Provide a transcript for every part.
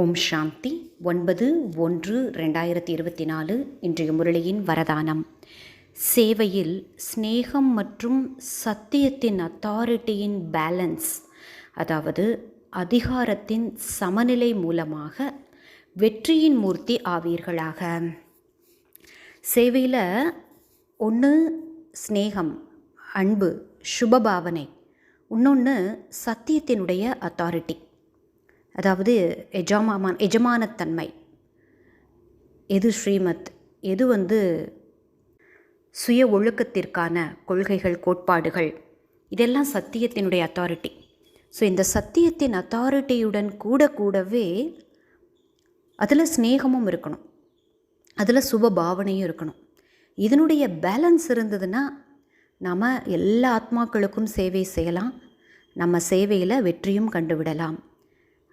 ஓம் சாந்தி. ஒன்பது ஒன்று ரெண்டாயிரத்தி இருபத்தி நாலு இன்றைய முரளியின் வரதானம். சேவையில் ஸ்நேகம் மற்றும் சத்தியத்தின் அத்தாரிட்டியின் பேலன்ஸ் அதாவது அதிகாரத்தின் சமநிலை மூலமாக வெற்றியின் மூர்த்தி ஆவீர்களாக. சேவையில் ஒன்று ஸ்நேகம் அன்பு சுபபாவனை இன்னொன்று சத்தியத்தினுடைய அத்தாரிட்டி அதாவது எஜமாமான் எஜமானத்தன்மை. எது ஸ்ரீமத்? எது வந்து சுய ஒழுக்கத்திற்கான கொள்கைகள் கோட்பாடுகள்? இதெல்லாம் சத்தியத்தினுடைய அத்தாரிட்டி ஸோ இந்த சத்தியத்தின் அத்தாரிட்டியுடன் கூட கூடவே அதில் ஸ்நேகமும் இருக்கணும். அதில் சுப பாவனையும் இருக்கணும். இதனுடைய பேலன்ஸ் இருந்ததுன்னா நாம் எல்லா ஆத்மாக்களுக்கும் சேவை செய்யலாம். நம்ம சேவையில் வெற்றியும் கண்டுவிடலாம்.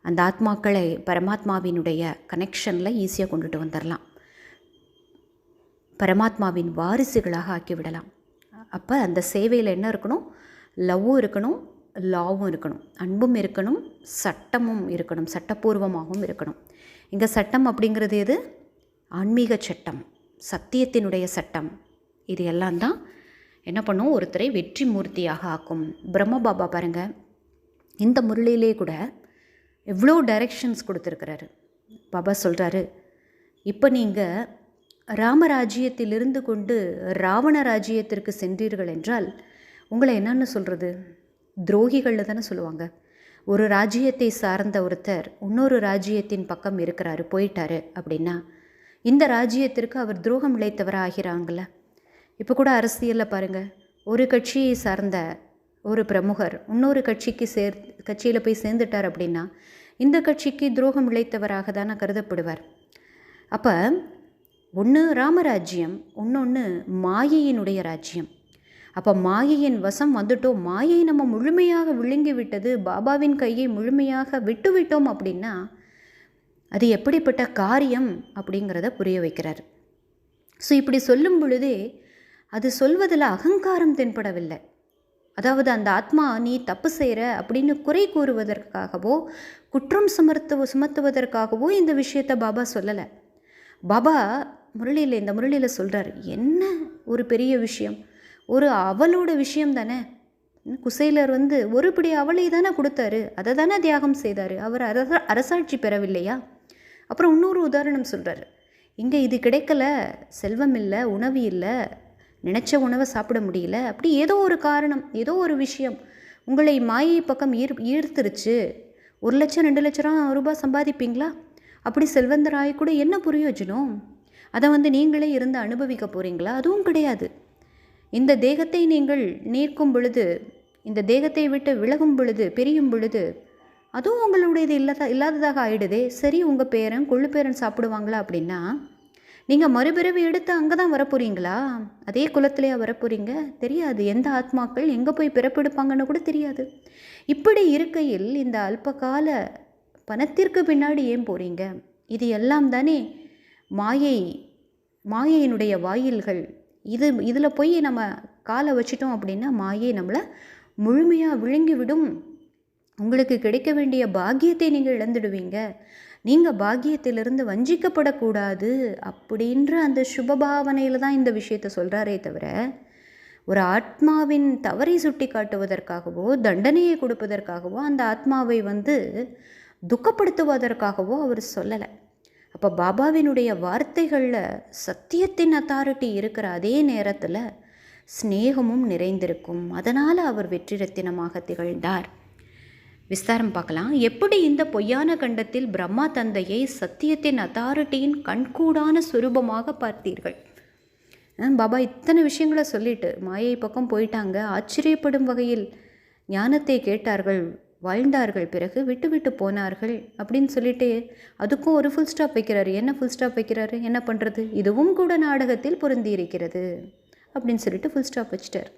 அந்த ஆத்மாக்களை பரமாத்மாவினுடைய கனெக்ஷனில் ஈஸியாக கொண்டுட்டு வந்துடலாம் பரமாத்மாவின் வாரிசுகளாக ஆக்கிவிடலாம். அப்போ அந்த சேவையில் என்ன இருக்கணும்? லவ்வும் இருக்கணும் லாவும் இருக்கணும். அன்பும் இருக்கணும் சட்டமும் இருக்கணும் சட்டப்பூர்வமாகவும் இருக்கணும். இங்கே சட்டம் அப்படிங்கிறது எது? ஆன்மீக சட்டம் சத்தியத்தினுடைய சட்டம். இது எல்லாம் தான் என்ன பண்ணும்? ஒருத்தரை வெற்றி மூர்த்தியாக ஆக்கும். பிரம்ம பாபா பாருங்கள் இந்த முரளியிலே கூட எவ்வளோ டைரெக்ஷன்ஸ் கொடுத்துருக்கிறாரு. பாபா சொல்கிறாரு இப்போ நீங்கள் ராமராஜ்யத்திலிருந்து கொண்டு ராவண ராஜ்யத்திற்கு சென்றீர்கள் என்றால் உங்களை என்னென்னு சொல்கிறது துரோகிகளில் தானே சொல்லுவாங்க. ஒரு ராஜ்யத்தை சார்ந்த ஒருத்தர் இன்னொரு ராஜ்யத்தின் பக்கம் இருக்கிறாரு போயிட்டாரு அப்படின்னா இந்த ராஜ்யத்திற்கு அவர் துரோகம் இழைத்தவராக ஆகிறாங்கள இப்போ கூட அரசியலில் பாருங்கள் ஒரு கட்சியை சார்ந்த ஒரு பிரமுகர் இன்னொரு கட்சிக்கு சேர் கட்சியில் போய் சேர்ந்துட்டார் அப்படின்னா இந்த கட்சிக்கு துரோகம் இழைத்தவராக தானே கருதப்படுவார். அப்போ ஒன்று ராமராஜ்யம் இன்னொன்று மாயையினுடைய ராஜ்யம். அப்போ மாயையின் வசம் வந்துட்டோம் மாயை நம்ம முழுமையாக விழுங்கி விட்டது பாபாவின் கையை முழுமையாக விட்டு விட்டோம் அப்படின்னா அது எப்படிப்பட்ட காரியம் அப்படிங்கிறத புரிய வைக்கிறார். ஸோ இப்படி சொல்லும் பொழுதே அது சொல்வதில் அகங்காரம் தென்படவில்லை. அதாவது அந்த ஆத்மா நீ தப்பு செய்கிற அப்படின்னு குறை கூறுவதற்காகவோ குற்றம் சுமர்த்து சுமத்துவதற்காகவோ இந்த விஷயத்தை பாபா சொல்லலை. பாபா முரளியில் இந்த முரளியில் சொல்கிறார் என்ன ஒரு பெரிய விஷயம்? ஒரு அவளோட விஷயம் தானே? குசைலர் வந்து ஒரு பிடி அவளை தானே கொடுத்தாரு அதை தானே தியாகம் செய்தார் அவர் அரச அரசாட்சி பெறவில்லையா? அப்புறம் இன்னொரு உதாரணம் சொல்கிறார் இங்கே இது கிடைக்கல செல்வம் இல்லை உணவு இல்லை நினச்ச உணவை சாப்பிட முடியல. அப்படி ஏதோ ஒரு காரணம் ஏதோ ஒரு விஷயம் உங்களை மாயை பக்கம் ஈர் ஈர்த்துருச்சு. ஒரு லட்சம் ரெண்டு லட்சம் ரூபாய் சம்பாதிப்பீங்களா? அப்படி செல்வந்தராய் கூட என்ன புரியோஜனம் அதை வந்து நீங்களே இருந்து அனுபவிக்க போகிறீங்களா அதுவும் கிடையாது. இந்த தேகத்தை நீங்கள் நீர்க்கும் பொழுது இந்த தேகத்தை விட்டு விலகும் பொழுது பிரியும் பொழுது அதுவும் உங்களுடையது இல்லாத இல்லாததாக ஆயிடுதே. சரி உங்கள் பேரன் கொள்ளு பேரன் சாப்பிடுவாங்களா அப்படின்னா நீங்கள் மறுபிறவி எடுத்து அங்கே தான் வரப்போகிறீங்களா அதே குலத்திலேயே வரப்போகிறீங்க தெரியாது. எந்த ஆத்மாக்கள் எங்கே போய் பிறப்பெடுப்பாங்கன்னு கூட தெரியாது. இப்படி இருக்கையில் இந்த அல்பகால பணத்திற்கு பின்னாடி ஏன் போகிறீங்க இது எல்லாம் தானே மாயை மாயையினுடைய வாயில்கள். இது இதில் போய் நம்ம காலை வச்சிட்டோம் அப்படின்னா மாயை நம்மளை முழுமையாக விழுங்கி விடும் உங்களுக்கு கிடைக்க வேண்டிய பாக்கியத்தை நீங்கள் இழந்துடுவீங்க. நீங்கள் பாக்கியத்திலிருந்து வஞ்சிக்கப்படக்கூடாது அப்படின்ற அந்த சுபபாவனையில் தான் இந்த விஷயத்த சொல்கிறாரே தவிர ஒரு ஆத்மாவின் தவறை சுட்டி காட்டுவதற்காகவோ தண்டனையை கொடுப்பதற்காகவோ அந்த ஆத்மாவை வந்து துக்கப்படுத்துவதற்காகவோ அவர் சொல்லலை. அப்போ பாபாவினுடைய வார்த்தைகளில் சத்தியத்தின் அத்தாரிட்டி இருக்கிற அதே நேரத்தில் ஸ்நேகமும் நிறைந்திருக்கும். அதனால் அவர் வெற்றி ரத்தினமாக திகழ்ந்தார். விஸ்தாரம் பார்க்கலாம். எப்படி இந்த பொய்யான கண்டத்தில் பிரம்மா தந்தையை சத்தியத்தின் அத்தாரிட்டியின் கண்கூடான சுரூபமாக பார்த்தீர்கள்? பாபா இத்தனை விஷயங்களை சொல்லிட்டு மாயை பக்கம் போயிட்டாங்க. ஆச்சரியப்படும் வகையில் ஞானத்தை கேட்டார்கள் வாழ்ந்தார்கள் பிறகு விட்டு விட்டு போனார்கள் அப்படின்னு சொல்லிட்டு அதுக்கும் ஒரு ஃபுல் ஸ்டாப் வைக்கிறாரு. என்ன ஃபுல் ஸ்டாப் வைக்கிறாரு? என்ன பண்ணுறது இதுவும் கூட நாடகத்தில் பொருந்தி இருக்கிறது அப்படின்னு சொல்லிட்டு ஃபுல் ஸ்டாப் வச்சிட்டார்.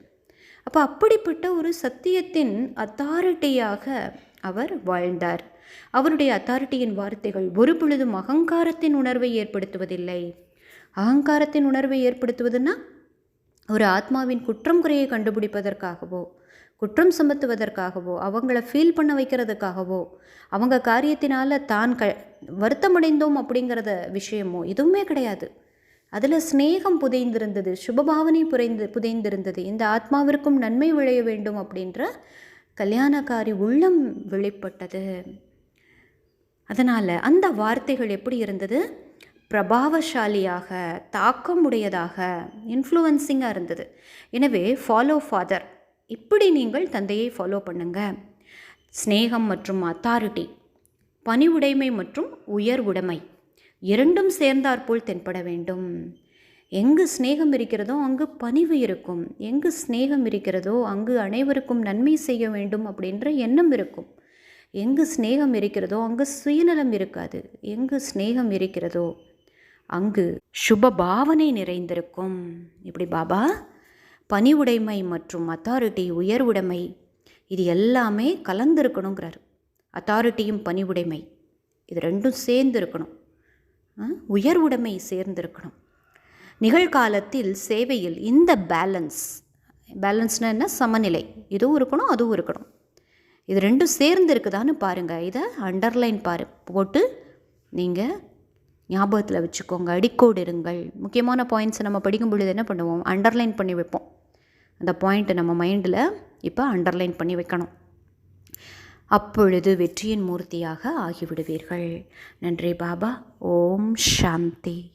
அப்போ அப்படிப்பட்ட ஒரு சத்தியத்தின் அத்தாரிட்டியாக அவர் வாழ்ந்தார். அவருடைய அத்தாரிட்டியின் வார்த்தைகள் ஒரு பொழுதும் அகங்காரத்தின் உணர்வை ஏற்படுத்துவதில்லை. அகங்காரத்தின் உணர்வை ஏற்படுத்துவதுன்னா ஒரு ஆத்மாவின் குற்றம் குறையை கண்டுபிடிப்பதற்காகவோ குற்றம் சுமத்துவதற்காகவோ அவங்கள ஃபீல் பண்ண வைக்கிறதுக்காகவோ அவங்க காரியத்தினால் தான் க வருத்தமடைந்தோம் அப்படிங்கிறத விஷயமோ எதுவுமே கிடையாது. அதில் ஸ்நேகம் புதைந்திருந்தது சுபபாவனை புரைந்து புதைந்திருந்தது. இந்த ஆத்மாவிற்கும் நன்மை விளைய வேண்டும் அப்படின்ற கல்யாணக்காரி உள்ளம் வெளிப்பட்டது. அதனால் அந்த வார்த்தைகள் எப்படி இருந்தது? பிரபாவசாலியாக தாக்கமுடையதாக இன்ஃப்ளூவன்சிங்காக இருந்தது. எனவே ஃபாலோ ஃபாதர் இப்படி நீங்கள் தந்தையை ஃபாலோ பண்ணுங்க. ஸ்நேகம் மற்றும் அத்தாரிட்டி பணிவுடைமை மற்றும் உயர் உடைமை இரண்டும் சேர்ந்தாற்போல் தென்பட வேண்டும். எங்கு சிநேகம் இருக்கிறதோ அங்கு பணிவு இருக்கும். எங்கு சிநேகம் இருக்கிறதோ அங்கு அனைவருக்கும் நன்மை செய்ய வேண்டும் அப்படின்ற எண்ணம் இருக்கும். எங்கு சிநேகம் இருக்கிறதோ அங்கு சுயநலம் இருக்காது. எங்கு சிநேகம் இருக்கிறதோ அங்கு சுப பாவனை நிறைந்திருக்கும். இப்படி பாபா பணிவுடைமை மற்றும் அத்தாரிட்டி உயர்வுடைமை இது எல்லாமே கலந்திருக்கணுங்கிறார். அத்தாரிட்டியும் பணிவுடைமை இது ரெண்டும் சேர்ந்து இருக்கணும் உயர்வுடைமை சேர்ந்திருக்கணும். நிகழ்காலத்தில் சேவையில் இந்த பேலன்ஸ் பேலன்ஸ்னா என்ன? சமநிலை. இதுவும் இருக்கணும் அதுவும் இருக்கணும். இது ரெண்டும் சேர்ந்து இருக்குதான்னு பாருங்கள் இதை அண்டர்லைன் பாரு. போட்டு நீங்கள் ஞாபகத்தில் வச்சுக்கோங்க. அடிக்கோடு இருங்கள். முக்கியமான பாயிண்ட்ஸை நம்ம படிக்கும் பொழுது என்ன பண்ணுவோம்? அண்டர்லைன் பண்ணி வைப்போம். அந்த பாயிண்ட்டை நம்ம மைண்டில் இப்போ அண்டர்லைன் பண்ணி வைக்கணும். அப்பொழுது வெற்றியின் மூர்த்தியாக ஆகிவிடுவீர்கள். நன்றி பாபா. ஓம் சாந்தி.